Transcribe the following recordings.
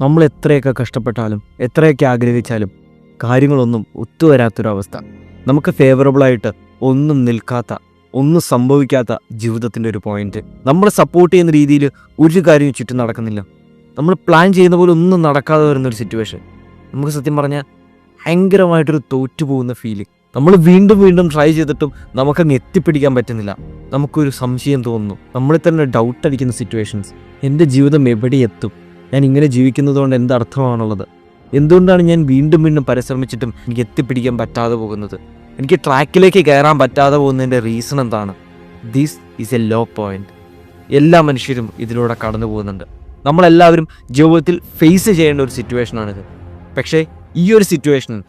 നമ്മൾ എത്രയൊക്കെ കഷ്ടപ്പെട്ടാലും എത്രയൊക്കെ ആഗ്രഹിച്ചാലും കാര്യങ്ങളൊന്നും ഒത്തുവരാത്തൊരവസ്ഥ. നമുക്ക് ഫേവറബിളായിട്ട് ഒന്നും നിൽക്കാത്ത ഒന്നും സംഭവിക്കാത്ത ജീവിതത്തിന്റെ ഒരു പോയിന്റ് നമ്മൾ സപ്പോർട്ട് ചെയ്യുന്ന രീതിയിൽ ഒരു കാര്യവും ചുറ്റും നടക്കുന്നില്ല. നമ്മൾ പ്ലാൻ ചെയ്യുന്ന പോലെ ഒന്നും നടക്കാതെ വരുന്നൊരു സിറ്റുവേഷൻ നമുക്ക് സത്യം പറഞ്ഞാൽ ഭയങ്കരമായിട്ടൊരു തോറ്റുപോകുന്ന ഫീലിംഗ് നമ്മൾ വീണ്ടും വീണ്ടും ട്രൈ ചെയ്തിട്ടും നമുക്കങ്ങ് എത്തിപ്പിടിക്കാൻ പറ്റുന്നില്ല. നമുക്കൊരു സംശയം തോന്നുന്നു. നമ്മളിൽ തന്നെ ഡൗട്ട് അടിക്കുന്ന സിറ്റുവേഷൻസ് എന്റെ ജീവിതം എവിടെ എത്തും? ഞാൻ ഇങ്ങനെ ജീവിക്കുന്നതുകൊണ്ട് കൊണ്ട് എന്ത് അർത്ഥമാണുള്ളത് എന്തുകൊണ്ടാണ് ഞാൻ വീണ്ടും വീണ്ടും പരിശ്രമിച്ചിട്ടും എനിക്ക് എത്തിപ്പിടിക്കാൻ പറ്റാതെ പോകുന്നത്? എനിക്ക് ട്രാക്കിലേക്ക് കയറാൻ പറ്റാതെ പോകുന്നതിന്റെ റീസൺ എന്താണ്? This is a low point എല്ലാ മനുഷ്യരും ഇതിലൂടെ കടന്നു പോകുന്നുണ്ട്. നമ്മളെല്ലാവരും ജീവിതത്തിൽ ഫേസ് ചെയ്യേണ്ട ഒരു സിറ്റുവേഷനാണിത് പക്ഷേ ഈ ഒരു സിറ്റുവേഷനിൽ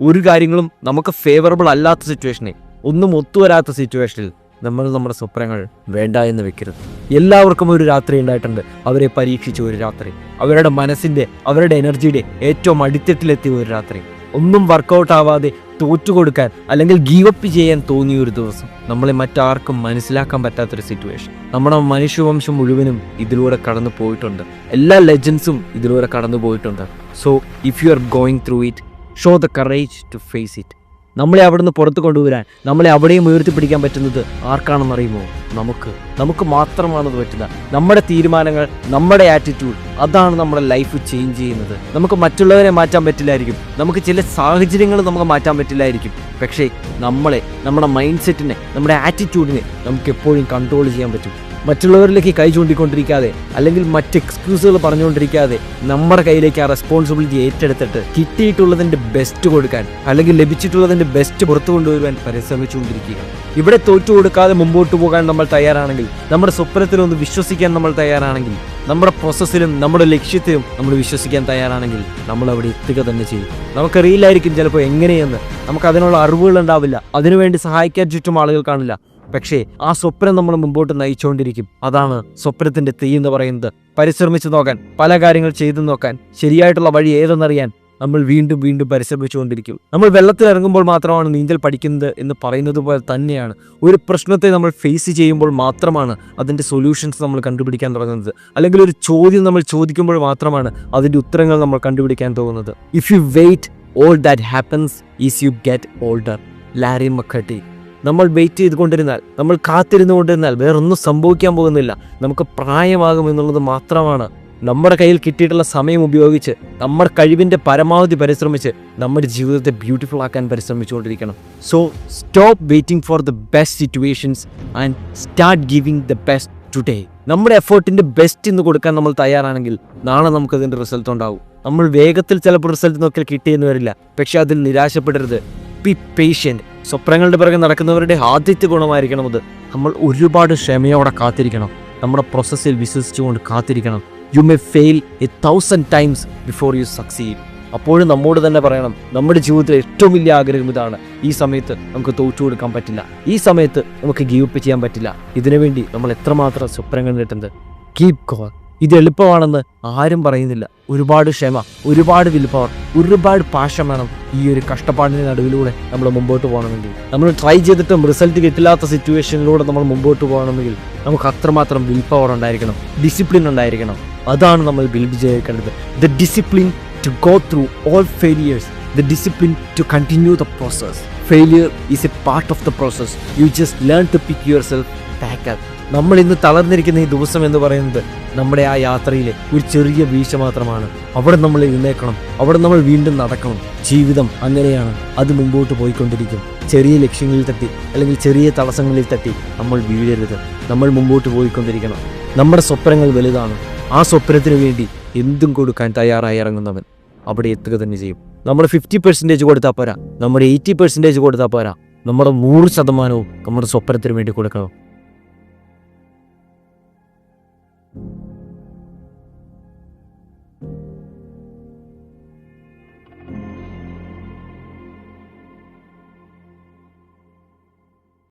ഒരു കാര്യങ്ങളും നമുക്ക് ഫേവറബിൾ അല്ലാത്ത സിറ്റുവേഷനെ ഒന്നും ഒത്തുവരാത്ത സിറ്റുവേഷനിൽ നമ്മൾ നമ്മുടെ സ്വപ്നങ്ങൾ വേണ്ട എന്ന് വെക്കരുത്. എല്ലാവർക്കും ഒരു രാത്രി ഉണ്ടായിട്ടുണ്ട്. അവരെ പരീക്ഷിച്ച ഒരു രാത്രി. അവരുടെ മനസ്സിന്റെ അവരുടെ എനർജിയുടെ ഏറ്റവും അടിത്തട്ടിലെത്തിയ ഒരു രാത്രി. ഒന്നും വർക്കൗട്ട് ആവാതെ തോറ്റുകൊടുക്കാൻ അല്ലെങ്കിൽ ഗീവപ്പ് ചെയ്യാൻ തോന്നിയ ഒരു ദിവസം. നമ്മളെ മറ്റാർക്കും മനസ്സിലാക്കാൻ പറ്റാത്തൊരു സിറ്റുവേഷൻ നമ്മുടെ മനുഷ്യവംശം മുഴുവനും ഇതിലൂടെ കടന്നു പോയിട്ടുണ്ട്. എല്ലാ ലെജൻസും ഇതിലൂടെ കടന്നു പോയിട്ടുണ്ട്. So if you are going through it show the courage to face it നമ്മളെ അവിടുന്ന് പുറത്ത് കൊണ്ടുവരാൻ നമ്മളെ അവിടെയും ഉയർത്തിപ്പിടിക്കാൻ പറ്റുന്നത് ആർക്കാണെന്നറിയുമോ നമുക്ക്. നമുക്ക് മാത്രമാണത് പറ്റുന്നത്. നമ്മുടെ തീരുമാനങ്ങൾ നമ്മുടെ ആറ്റിറ്റ്യൂഡ് അതാണ് നമ്മുടെ ലൈഫ് ചേഞ്ച് ചെയ്യുന്നത്. നമുക്ക് മറ്റുള്ളവരെ മാറ്റാൻ പറ്റില്ലായിരിക്കും. നമുക്ക് ചില സാഹചര്യങ്ങൾ നമുക്ക് മാറ്റാൻ പറ്റില്ലായിരിക്കും. പക്ഷേ നമ്മളെ നമ്മുടെ മൈൻഡ് സെറ്റിനെ നമ്മുടെ ആറ്റിറ്റ്യൂഡിനെ നമുക്ക് എപ്പോഴും കൺട്രോൾ ചെയ്യാൻ പറ്റും. മറ്റുള്ളവരിലേക്ക് കൈ ചൂണ്ടിക്കൊണ്ടിരിക്കാതെ അല്ലെങ്കിൽ മറ്റ് എക്സ്ക്യൂസുകൾ പറഞ്ഞുകൊണ്ടിരിക്കാതെ നമ്മുടെ കയ്യിലേക്ക് ആ റെസ്പോൺസിബിലിറ്റി ഏറ്റെടുത്തിട്ട് കിട്ടിയിട്ടുള്ളതിന്റെ ബെസ്റ്റ് കൊടുക്കാൻ അല്ലെങ്കിൽ ലഭിച്ചിട്ടുള്ളതിന്റെ ബെസ്റ്റ് പുറത്തു കൊണ്ടുവരുവാൻ പരിശ്രമിച്ചുകൊണ്ടിരിക്കുക. ഇവിടെ തോറ്റു കൊടുക്കാതെ മുമ്പോട്ട് പോകാൻ നമ്മൾ തയ്യാറാണെങ്കിൽ നമ്മുടെ സ്വപ്നത്തിലൊന്ന് വിശ്വസിക്കാൻ നമ്മൾ തയ്യാറാണെങ്കിൽ നമ്മുടെ പ്രോസസ്സിലും നമ്മുടെ ലക്ഷ്യത്തിലും നമ്മൾ വിശ്വസിക്കാൻ തയ്യാറാണെങ്കിൽ നമ്മൾ അവിടെ എത്തുക തന്നെ ചെയ്യും. നമുക്കറിയില്ലായിരിക്കും ചിലപ്പോൾ എങ്ങനെയെന്ന്. നമുക്ക് അതിനുള്ള അറിവുകൾ ഉണ്ടാവില്ല. അതിനുവേണ്ടി സഹായിക്കാൻ ചുറ്റും ആളുകൾ കാണില്ല. പക്ഷേ ആ സ്വപ്നം നമ്മൾ മുമ്പോട്ട് നയിച്ചുകൊണ്ടിരിക്കും. അതാണ് സ്വപ്നത്തിന്റെ തീ എന്ന് പറയുന്നത്. പരിശ്രമിച്ചു നോക്കാൻ പല കാര്യങ്ങൾ ചെയ്തു നോക്കാൻ ശരിയായിട്ടുള്ള വഴി ഏതെന്നറിയാൻ നമ്മൾ വീണ്ടും വീണ്ടും പരിശ്രമിച്ചുകൊണ്ടിരിക്കും. നമ്മൾ വെള്ളത്തിൽ ഇറങ്ങുമ്പോൾ മാത്രമാണ് നീന്തൽ പഠിക്കുന്നത് എന്ന് പറയുന്നത് പോലെ തന്നെയാണ്. ഒരു പ്രശ്നത്തെ നമ്മൾ ഫേസ് ചെയ്യുമ്പോൾ മാത്രമാണ് അതിന്റെ സൊല്യൂഷൻസ് നമ്മൾ കണ്ടുപിടിക്കാൻ തുടങ്ങുന്നത്. അല്ലെങ്കിൽ ഒരു ചോദ്യം നമ്മൾ ചോദിക്കുമ്പോൾ മാത്രമാണ് അതിന്റെ ഉത്തരങ്ങൾ നമ്മൾ കണ്ടുപിടിക്കാൻ തോന്നുന്നത്. If you wait all that happens is you get older Larry McMurtry നമ്മൾ വെയിറ്റ് ചെയ്തുകൊണ്ടിരുന്നാൽ നമ്മൾ കാത്തിരുന്നു കൊണ്ടിരുന്നാൽ വേറൊന്നും സംഭവിക്കാൻ പോകുന്നില്ല. നമുക്ക് പ്രായമാകും എന്നുള്ളത് മാത്രമാണ് നമ്മുടെ കയ്യിൽ കിട്ടിയിട്ടുള്ള സമയം ഉപയോഗിച്ച് നമ്മുടെ കഴിവിന്റെ പരമാവധി പരിശ്രമിച്ച് നമ്മുടെ ജീവിതത്തെ ബ്യൂട്ടിഫുൾ ആക്കാൻ പരിശ്രമിച്ചുകൊണ്ടിരിക്കണം. So stop waiting for the best situations and start giving the best today നമ്മുടെ എഫേർട്ടിന്റെ ബെസ്റ്റ് ഇന്ന് കൊടുക്കാൻ നമ്മൾ തയ്യാറാണെങ്കിൽ നാളെ നമുക്ക് അതിന്റെ റിസൾട്ട് ഉണ്ടാവും. നമ്മൾ വേഗത്തിൽ ചിലപ്പോൾ റിസൾട്ട് നോക്കിയാൽ കിട്ടിയെന്ന് വരില്ല. പക്ഷെ അതിൽ നിരാശപ്പെടരുത്. ബി പേഷ്യന്റ് സ്വപ്നങ്ങളുടെ പിറകെ നടക്കുന്നവരുടെ ആദ്യത്തെ ഗുണമായിരിക്കണം അത്. നമ്മൾ ഒരുപാട് ക്ഷമയോടെ കാത്തിരിക്കണം. നമ്മുടെ പ്രോസസ്സിൽ വിശ്വസിച്ചുകൊണ്ട് കാത്തിരിക്കണം. You may fail a thousand times before you succeed അപ്പോഴും നമ്മോട് തന്നെ പറയണം നമ്മുടെ ജീവിതത്തിലെ ഏറ്റവും വലിയ ആഗ്രഹം ഇതാണ്. ഈ സമയത്ത് നമുക്ക് തോറ്റു കൊടുക്കാൻ പറ്റില്ല. ഈ സമയത്ത് നമുക്ക് ഗീവ് അപ്പ് ചെയ്യാൻ പറ്റില്ല. ഇതിനുവേണ്ടി നമ്മൾ എത്രമാത്രം സ്വപ്നങ്ങൾ നേട്ടുന്നത് കീപ് കോർ ഇത് എളുപ്പമാണെന്ന് ആരും പറയുന്നില്ല. ഒരുപാട് ക്ഷമ ഒരുപാട് വിൽ പവർ ഒരുപാട് പാഷം വേണം ഈ ഒരു കഷ്ടപ്പാടിന് നടുവിലൂടെ നമ്മൾ മുമ്പോട്ട് പോകണമെങ്കിൽ. നമ്മൾ ട്രൈ ചെയ്തിട്ടും റിസൾട്ട് കിട്ടില്ലാത്ത സിറ്റുവേഷനിലൂടെ നമ്മൾ മുമ്പോട്ട് പോകണമെങ്കിൽ നമുക്ക് അത്രമാത്രം വിൽ പവർ ഉണ്ടായിരിക്കണം ഡിസിപ്ലിൻ ഉണ്ടായിരിക്കണം. അതാണ് നമ്മൾ ബിൽഡ് ചെയ്യേണ്ടത്. The discipline to go through all failures the discipline to continue the process failure is a part of the process you just learn to pick yourself back up നമ്മൾ ഇന്ന് തളർന്നിരിക്കുന്ന ഈ ദിവസം എന്ന് പറയുന്നത് നമ്മുടെ ആ യാത്രയിലെ ഒരു ചെറിയ വീഴ്ച മാത്രമാണ്. അവിടെ നമ്മൾ എഴുന്നേക്കണം അവിടെ നമ്മൾ വീണ്ടും നടക്കണം. ജീവിതം അങ്ങനെയാണ്. അത് മുമ്പോട്ട് പോയിക്കൊണ്ടിരിക്കും. ചെറിയ ലക്ഷ്യങ്ങളിൽ തട്ടി അല്ലെങ്കിൽ ചെറിയ തടസ്സങ്ങളിൽ തട്ടി നമ്മൾ വീഴരുത്. നമ്മൾ മുമ്പോട്ട് പോയിക്കൊണ്ടിരിക്കണം. നമ്മുടെ സ്വപ്നങ്ങൾ വലുതാണ്. ആ സ്വപ്നത്തിന് വേണ്ടി എന്തും കൊടുക്കാൻ തയ്യാറായി ഇറങ്ങുന്നവൻ അവിടെ എത്തുക തന്നെ ചെയ്യും. നമ്മൾ ഫിഫ്റ്റി പെർസെന്റേജ് കൊടുത്താൽ പോരാ. നമ്മുടെ എയ്റ്റി പെർസെന്റേജ് കൊടുത്താൽ പോരാ. നമ്മുടെ നൂറ് ശതമാനവും നമ്മുടെ സ്വപ്നത്തിന് വേണ്ടി കൊടുക്കണം.